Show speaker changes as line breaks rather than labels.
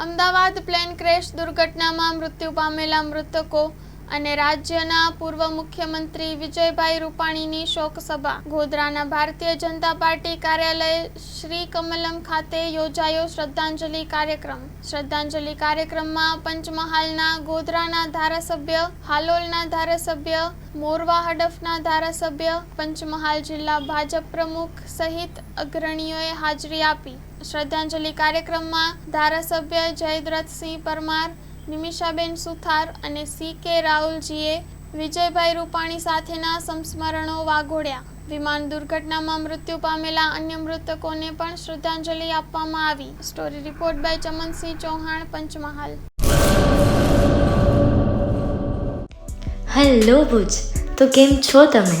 Ahmedabad plane crash દુર્ઘટનામાં મૃત્યુ પામેલા મૃતકો અને રાજ્યના પૂર્વ મુખ્યમંત્રી વિજયભાઈ રૂપાણીની શોક સભા ગોધરાના ભારતીય જનતા પાર્ટી કાર્યાલય શ્રી કમલમ ખાતે યોજાયો શ્રદ્ધાંજલિ કાર્યક્રમ. શ્રદ્ધાંજલિ કાર્યક્રમમાં પંચમહાલના ગોધરાના ધારાસભ્ય, હાલોલના ધારાસભ્ય, મોરવા હડફના ધારાસભ્ય, પંચમહાલ જિલ્લા ભાજપ પ્રમુખ સહિત અગ્રણીઓએ હાજરી આપી. શ્રદ્ધાંજલિ કાર્યક્રમમાં ધારાસભ્ય જયદ્રથસિંહ પરમાર નિમિષાબેન સુથાર અને સી કે રાહુલજીએ વિજયભાઈ રૂપાણી સાથેના સંસ્મરણો વાગોડ્યા વિમાન દુર્ઘટનામાં મૃત્યુ પામેલા અન્ય મૃતકોને પણ શ્રદ્ધાંજલિ આપવામાં આવી. Story report by Chamansinh Chauhan, Panchmahal.
Hello Bhuj, તો કેમ છો તમે?